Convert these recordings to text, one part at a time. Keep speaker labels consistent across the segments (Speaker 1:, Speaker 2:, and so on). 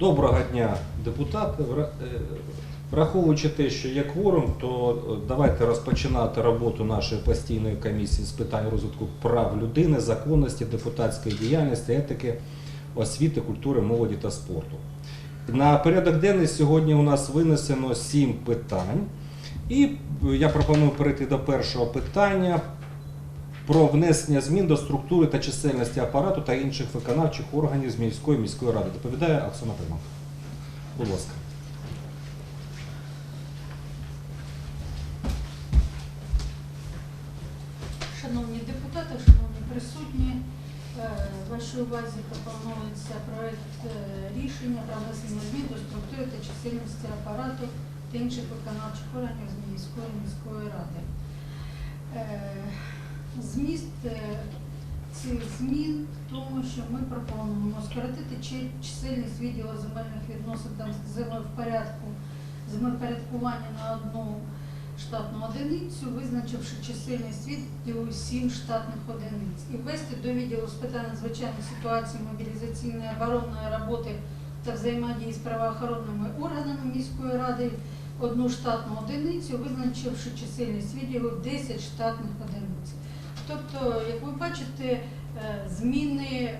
Speaker 1: Доброго дня, депутати. Е, Враховуючи те, що є кворум, то е, давайте розпочинати роботу нашої постійної комісії з питань розвитку прав людини, законності, депутатської діяльності, етики, освіти, культури, молоді та спорту. На порядок денний сьогодні у нас винесено сім питань. І е, я пропоную перейти до першого питання про внесення змін до структури та чисельності апарату та інших виконавчих органів з міської міської ради. Доповідає Оксана Примак. Будь ласка.
Speaker 2: Шановні депутати, шановні присутні, е, вашій увазі пропонується проект е, рішення про внесення змін до структури та чисельності апарату та інших виконавчих органів з міської міської ради. Зміст е, цих змін в тому, що ми пропонуємо скоротити чисельність відділу земельних відносин та землевпорядку, землепорядкування на одну штатну одиницю, визначивши чисельність відділу 7 штатних одиниць. І ввести до відділу з питань надзвичайної ситуації, мобілізаційної оборонної роботи та взаємодії з правоохоронними органами міської ради одну штатну одиницю, визначивши чисельність відділу 10 штатних одиниць. Тобто, як ви бачите, е, зміни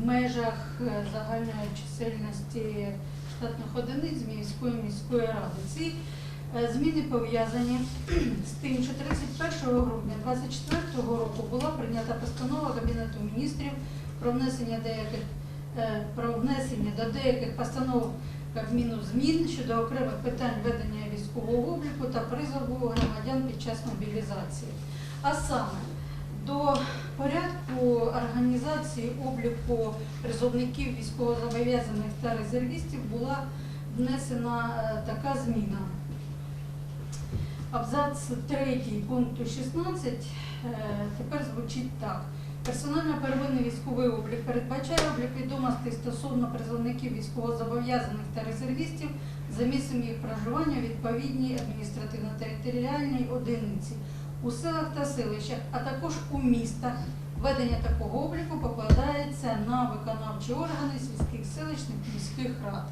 Speaker 2: в межах е, загальної чисельності штатних одиниць міської міської ради. Ці Е, Зміни пов'язані з тим, що 31 грудня 2024 року була прийнята постанова Кабінету міністрів про внесення деяких про внесення до деяких постанов Кабміну змін щодо окремих питань ведення військового обліку та призову громадян під час мобілізації. А саме до порядку організації обліку призовників військовозобов'язаних та резервістів була внесена е, така зміна. Абзац 3 пункту 16 е, тепер звучить так. Персонально первинний військовий облік передбачає облік відомостей стосовно призовників військовозобов'язаних та резервістів за місцем їх проживання у відповідній адміністративно-територіальній одиниці у селах та селищах, а також у містах. Ведення такого обліку покладається на виконавчі органи сільських селищних міських рад.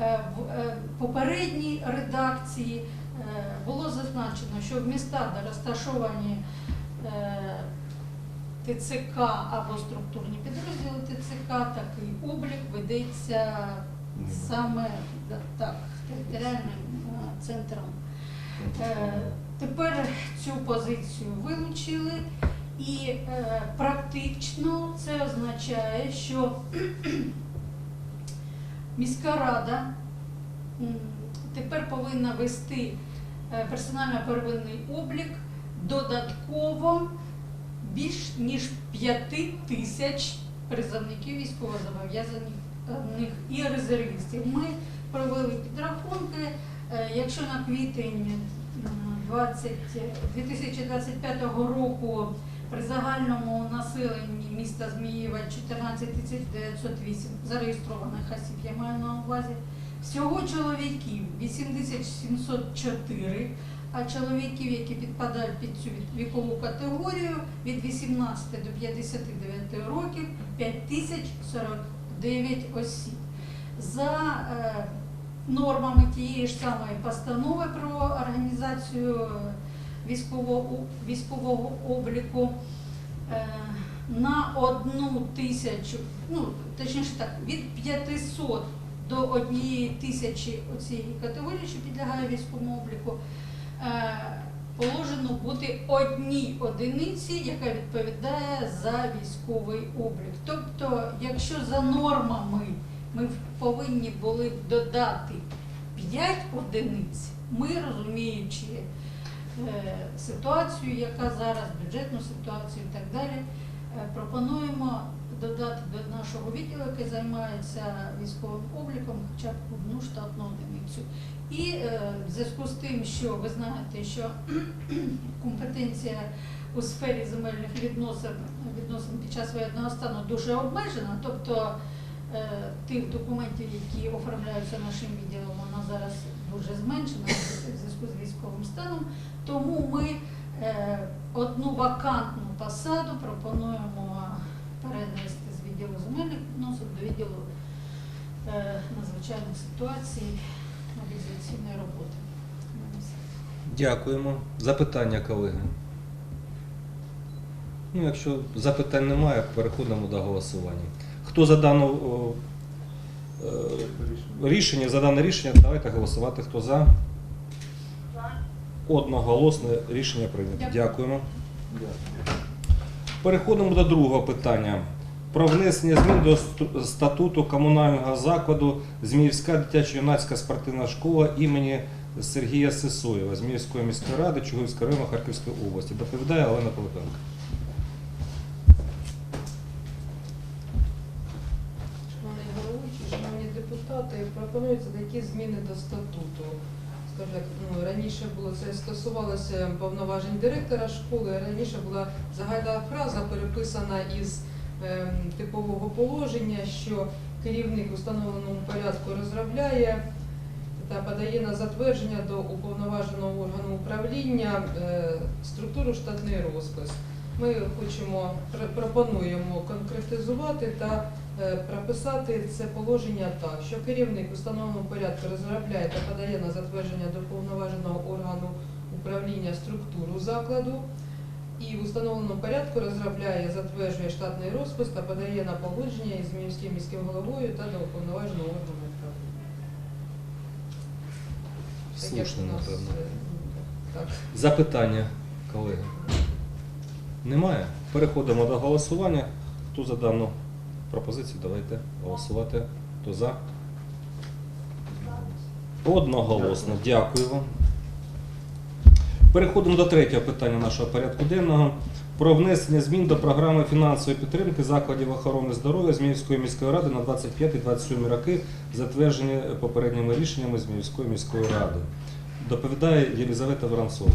Speaker 2: Е, В е, попередній редакції е, було зазначено, що в містах, де розташовані ТЦК або структурні підрозділи ТЦК, такий облік ведеться саме так, територіальним центром. Тепер цю позицію вилучили, і е, практично це означає, що міська рада тепер повинна вести е, персонально-первинний облік додатково більш ніж 5 тисяч призовників військовозобов'язаних і резервістів. Ми провели підрахунки. Е, Якщо на квітень 20, 2025 року при загальному населенні міста Зміїва 14 тисяч 908 зареєстрованих осіб, я маю на увазі. Всього чоловіків 80 704, а чоловіків, які підпадають під цю вікову категорію від 18 до 59 років 5049 осіб. За е, нормами тієї ж самої постанови про організацію е, військового, обліку е, на одну тисячу, ну точніше так, від 500 до однієї тисячі оцієї категорії, що підлягає військовому обліку, е, положено бути одній одиниці, яка відповідає за військовий облік. Тобто, якщо за нормами ми повинні були б додати 5 одиниць, ми розуміючи е, ситуацію, яка зараз, бюджетну ситуацію і так далі, е, пропонуємо додати до нашого відділу, який займається військовим обліком, хоча б одну штатну одиницю. І е, в зв'язку з тим, що ви знаєте, що компетенція у сфері земельних відносин, відносин під час воєнного стану дуже обмежена, тобто тих документів, які оформляються нашим відділом, вона зараз дуже зменшена в зв'язку з військовим станом. Тому ми е, одну вакантну посаду пропонуємо перенести з відділу земельних відносин до відділу е, надзвичайних ситуацій мобілізаційної роботи.
Speaker 1: Дякуємо. Запитання, колеги. Ну, якщо запитань немає, переходимо до голосування. Хто за дане е, рішення, за дане рішення, давайте голосувати. Хто за? Одноголосне рішення прийнято. Дякуємо. Переходимо до другого питання. Про внесення змін до статуту комунального закладу Зміївська дитячо-юнацька спортивна школа імені Сергія Сисоєва Зміївської міської ради Чугуївського району Харківської області. Доповідає Олена Пилипенко.
Speaker 3: Депутати, пропонуються такі зміни до статуту. Скажу, ну, раніше було це стосувалося повноважень директора школи. Раніше була загальна фраза переписана із ем, типового положення, що керівник в установленому порядку розробляє та подає на затвердження до уповноваженого органу управління е, структуру штатний розпис. Ми хочемо пропонуємо конкретизувати та е, прописати це положення так, що керівник установленому порядку розробляє та подає на затвердження до повноваженого органу управління структуру закладу і в установленому порядку розробляє, затверджує штатний розпис та подає на погодження із міським міським головою та до уповноваженого органу управління. Так як
Speaker 1: Слушно,
Speaker 3: у нас,
Speaker 1: напевно.
Speaker 3: е, Так.
Speaker 1: Запитання, колеги. Немає? Переходимо до голосування. Хто за дану пропозицію? Давайте голосувати. Хто за? Одноголосно. Дякую вам. Переходимо до третього питання нашого порядку денного. Про внесення змін до програми фінансової підтримки закладів охорони здоров'я Зміївської міської ради на 25-27 роки, затверджені попередніми рішеннями Зміївської міської ради. Доповідає Єлізавета Воронцова.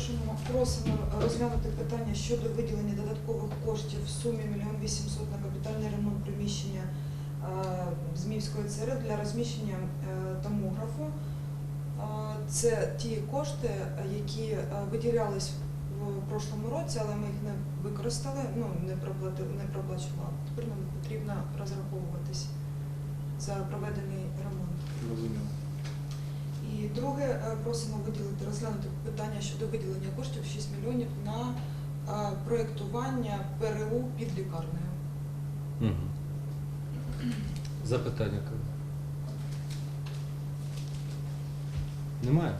Speaker 4: Просимо, просимо розглянути питання щодо виділення додаткових коштів в сумі 1 800 на капітальний ремонт приміщення е, Зміївської ЦР для розміщення е, томографу. Е, Це ті кошти, які виділялись в прошлому році, але ми їх не використали, ну не проплатили, не проплачували. Тепер нам потрібно розраховуватись за проведений ремонт. І друге, е, просимо виділити, розглянути питання щодо виділення коштів 6 мільйонів на е, проєктування ПРУ під лікарнею.
Speaker 1: Мгм. Запитання. Немає?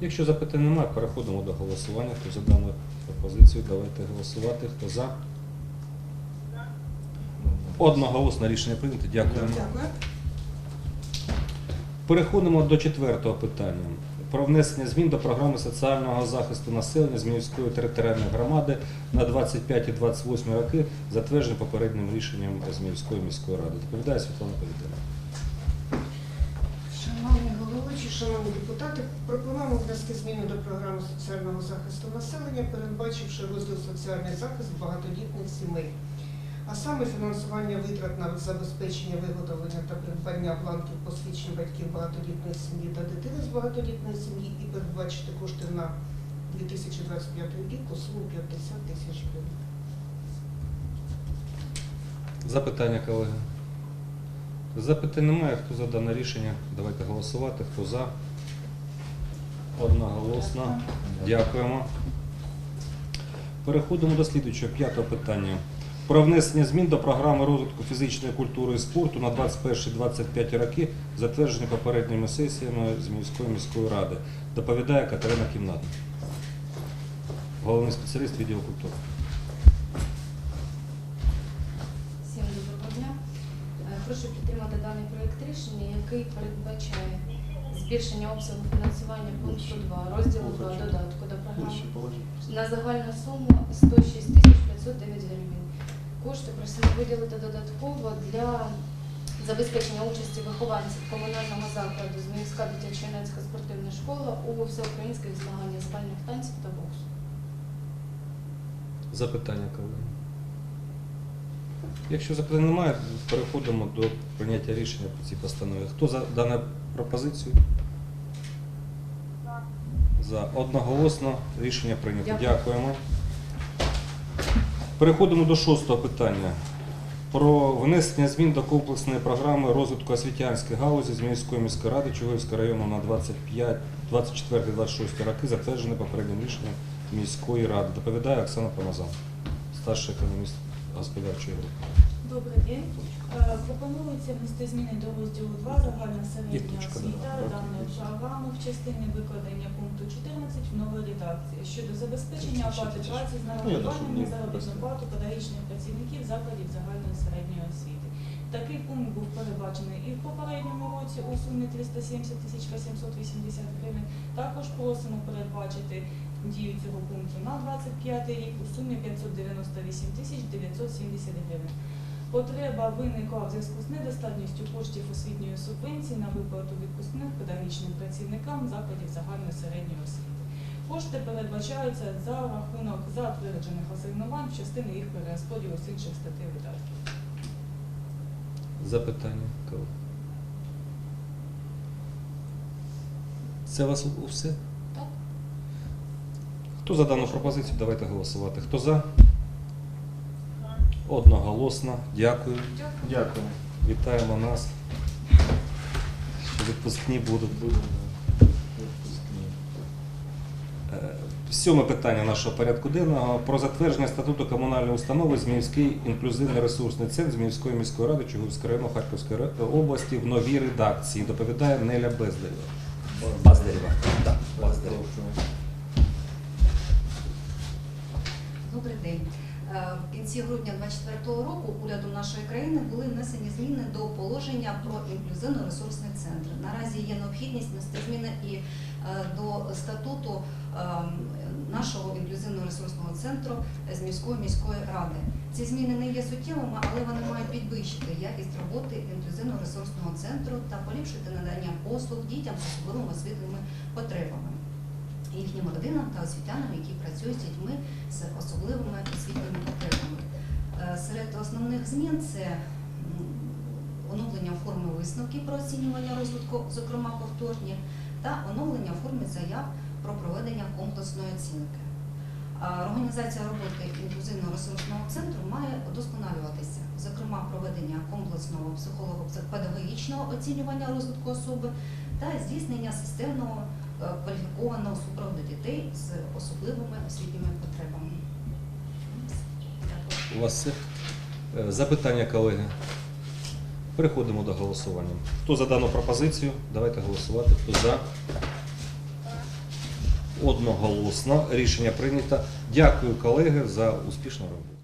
Speaker 1: Якщо запитань немає, переходимо до голосування. Хто за дану пропозицію, давайте голосувати. Хто за? Одноголосне рішення прийнято. Дякуємо.
Speaker 4: Дякую.
Speaker 1: Переходимо до четвертого питання. Про внесення змін до програми соціального захисту населення Зміївської територіальної громади на 25 і 28 роки, затверджені попереднім рішенням Зміївської міської ради. Доповідає Світлана Повідина.
Speaker 5: Шановні головуючі, шановні депутати, пропонуємо внести зміни до програми соціального захисту населення, передбачивши розділ соціальний захист багатодітних сімей. А саме фінансування витрат на забезпечення виготовлення та придбання бланків посвідчень батьків багатодітної сім'ї та дитини з багатодітної сім'ї і передбачити кошти на 2025 рік у суму 50 тисяч гривень.
Speaker 1: Запитання, колеги. Запитань немає. Хто за дане рішення? Давайте голосувати. Хто за? Одноголосно. Дякуємо. Переходимо до слідуючого п'ятого питання. Про внесення змін до програми розвитку фізичної культури і спорту на 21-25 роки, затверджені попередніми сесіями з міської міської ради. Доповідає Катерина Кімнатна, головний спеціаліст відділу культури.
Speaker 6: Всім доброго дня. Е, Прошу підтримати даний проєкт рішення, який передбачає збільшення обсягу фінансування пункту 2, розділу 2 додатку до програми на загальну суму 106 тисяч 509 гривень. Кошти просимо виділити додатково для забезпечення участі вихованців комунального закладу Зміївська дитячо-юнацька спортивна школа у всеукраїнських змаганнях з бальних танців та боксу.
Speaker 1: Запитання, колеги. Якщо запитань немає, переходимо до прийняття рішення по цій постанові. Хто за дану пропозицію? За одноголосно рішення прийнято.
Speaker 6: Дякую.
Speaker 1: Дякуємо. Переходимо до шостого питання. Про внесення змін до комплексної програми розвитку освітянської галузі з міської міської ради Чугуївського району на 25, 24-26 роки, затверджене попереднім рішенням міської ради. Доповідає Оксана Помазан, старший економіст господарчої групи.
Speaker 7: Добрий день. Е, Пропонується внести зміни до розділу 2 загальна середня освіта даної програми в частині викладення пункту 14 в новій редакції щодо забезпечення оплати праці з нарахуванням на заробітну плату педагогічних працівників закладів загальної середньої освіти. Такий пункт був передбачений і в попередньому році у сумі 370 тисяч 880 гривень. Також просимо передбачити дію цього пункту на 25 рік у сумі 598 тисяч 970 гривень. Потреба виникла в зв'язку з недостатністю коштів освітньої субвенції на виплату відпускних педагогічним працівникам закладів загальної середньої освіти. Кошти передбачаються за рахунок затверджених асигнувань в частині їх перерозподілу з інших статей видатків.
Speaker 1: Запитання? Кого? Це у вас у- все?
Speaker 6: Так.
Speaker 1: Хто за дану пропозицію? Давайте голосувати. Хто за? Одноголосно. Дякую.
Speaker 8: Дякую.
Speaker 1: Вітаємо нас. Відпускні будуть. Е, Сьоме питання нашого порядку денного про затвердження статуту комунальної установи Зміївський інклюзивний ресурсний центр Зміївської міської ради Чугуївського району Харківської області в новій редакції. Доповідає Неля Бездарєва. Баздарєва. Так, Баздарєва.
Speaker 9: Добрий день. Е, В кінці грудня 2024 року урядом нашої країни були внесені зміни до положення про інклюзивно-ресурсний центр. Наразі є необхідність внести зміни і е, до статуту ем, нашого інклюзивно-ресурсного центру з міської міської ради. Ці зміни не є суттєвими, але вони мають підвищити якість роботи інклюзивно-ресурсного центру та поліпшити надання послуг дітям з особливими освітніми потребами їхнім родинам та освітянам, які працюють з дітьми з особливими освітніми потребами. Е, Серед основних змін це оновлення форми висновків про оцінювання розвитку, зокрема повторні, та оновлення форми заяв про проведення комплексної оцінки. Організація роботи інклюзивно-ресурсного центру має удосконалюватися, зокрема проведення комплексного психолого-педагогічного оцінювання розвитку особи та здійснення системного е, кваліфікованого супроводу дітей з особливими освітніми потребами. Дякую.
Speaker 1: У вас все? Е, Запитання, колеги. Переходимо до голосування. Хто за дану пропозицію? Давайте голосувати. Хто за? Одноголосно. Рішення прийнято. Дякую, колеги, за успішну роботу.